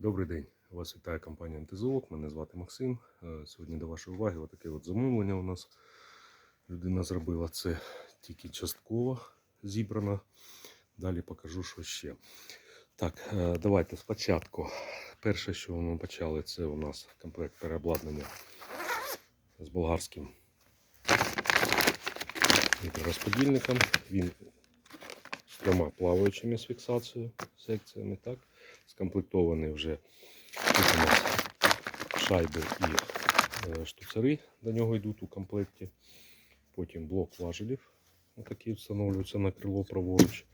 Добрий день. Вас вітає компанія МТЗОК. Мене звати Максим. Е, Сьогодні до вашої уваги отаке от замовлення у нас. Людина зробила це тільки частково зібрано. Далі покажу, що ще. Так, е, давайте спочатку. Перше, що ми почали, це у нас комплект переобладнання з болгарським розподільником. Він з трьома плаваючими з фіксацією секціями. Так, скомплектований вже Тут у нас шайби і е, штуцери до нього йдуть у комплекті. Потім блок важелів, отакий встановлюється на крило праворуч.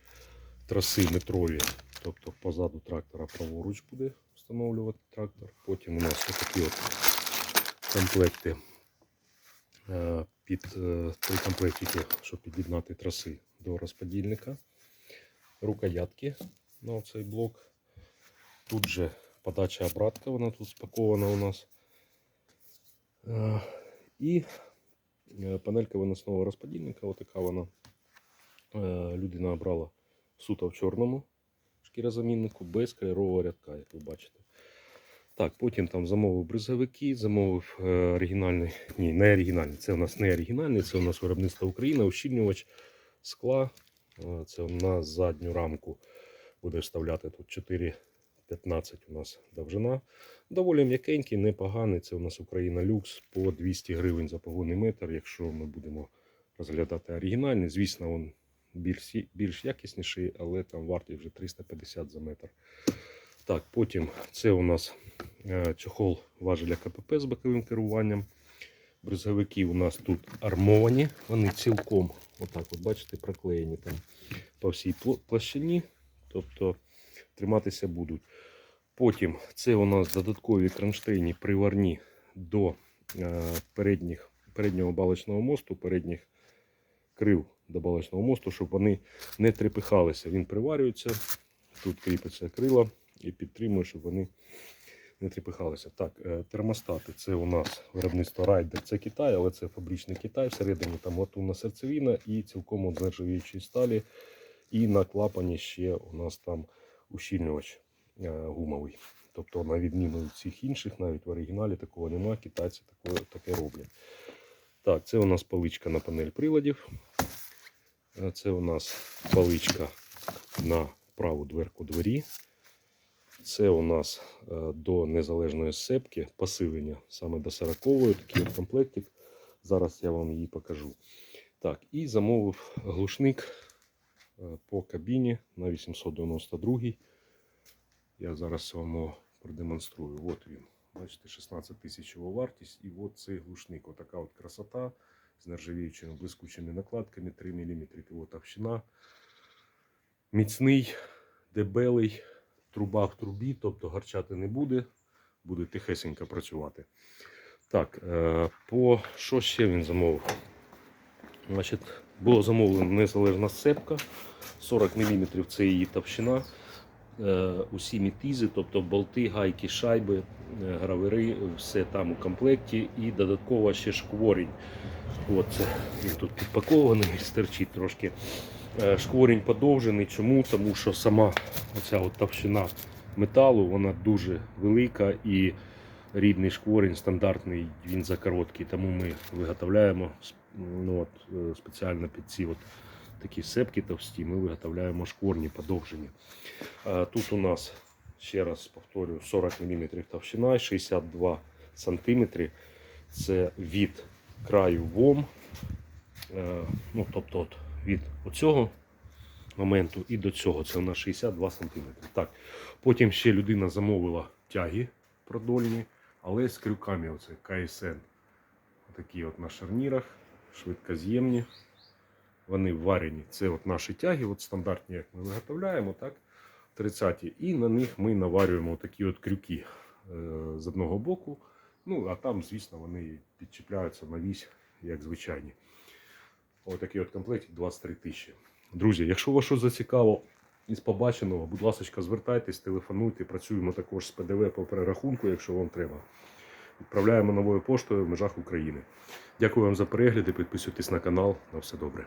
Траси метрові, тобто позаду трактора праворуч буде встановлювати трактор. Потім у нас отакі от комплекти е, під е, три комплектики, щоб під'єднати траси до розподільника. Рукоятки на цей блок. Тут же подача обратка, вона тут спакована у нас. Е, І е, панелька виносного розподільника, отака вона. Е, Людина обрала суто в чорному шкірозаміннику без кольорового рядка, як ви бачите. Так, потім там замовив бризовики, замовив оригінальний, ні, не оригінальний, це у нас не оригінальний, це у нас виробництво Україна, ущільнювач скла. Це на задню рамку буде вставляти тут 4 15 у нас довжина. Доволі м'якенький, непоганий. Це у нас Україна люкс по 200 гривень за погонний метр. Якщо ми будемо розглядати оригінальний, звісно, він більш, більш якісніший, але там вартість вже 350 за метр. Так, потім це у нас е, чохол важеля КПП з боковим керуванням. Бризовики у нас тут армовані, вони цілком, отак, от бачите, проклеєні там по всій пло- площині. Тобто триматися будуть. Потім це у нас додаткові кронштейні приварні до е, передніх, переднього балочного мосту, передніх крил до балочного мосту, щоб вони не трепихалися. Він приварюється, тут кріпиться крила і підтримує, щоб вони не трепихалися. Так, е, термостати це у нас виробництво Райдер, це Китай, але це фабричний Китай. Всередині там латунна серцевина і цілком з нержавіючої сталі. І на клапані ще у нас там ущільнювач е, гумовий. Тобто, на відміну від всіх інших, навіть в оригіналі такого немає, китайці такое, таке роблять. Так, це у нас паличка на панель приладів. Е, Це у нас паличка на праву дверку двері. Це у нас е, до незалежної сцепки посилення саме до 40-ї, такий комплектик. Зараз я вам її покажу. Так, і замовив глушник по кабіні на 892. Я зараз вам продемонструю. От він. Бачите, 16 тисяч його вартість. І от цей глушник. Отака от красота з нержавіючими блискучими накладками 3 мм його товщина. Міцний, дебелий, труба в трубі, тобто гарчати не буде, буде тихесенько працювати. Так, е, по що ще він замовив? Значить, було замовлено незалежна сцепка, 40 мм це її товщина. Е, Усі мітизи, тобто болти, гайки, шайби, е, гравери, все там у комплекті і додатково ще шкворінь. От це він тут підпакований, стерчить трошки. Е, Шкворінь подовжений. Чому? Тому що сама оця от товщина металу вона дуже велика і рідний шкворінь стандартний, він закороткий. Тому ми виготовляємо ну, от, е, спеціально під ці от такі сепки товсті, ми виготовляємо шкворні подовжені. Е, Тут у нас, ще раз повторюю, 40 мм товщина, і 62 см. Це від краю ВОМ. Е, Ну, тобто от від оцього моменту і до цього це у нас 62 см. Так. Потім ще людина замовила тяги продольні, але з крюками оце КСН. Такі от на шарнірах, швидкоз'ємні. Вони варені. Це от наші тяги, от стандартні, як ми виготовляємо, так? 30 І на них ми наварюємо такі от крюки е, з одного боку. Ну, а там, звісно, вони підчіпляються на вісь, як звичайні. Отакий от комплект 23 тисячі. Друзі, якщо вас щось зацікаво із побаченого, будь ласка, звертайтесь, телефонуйте, працюємо також з ПДВ по перерахунку, якщо вам треба. Відправляємо новою поштою в межах України. Дякую вам за перегляд і підписуйтесь на канал. На все добре.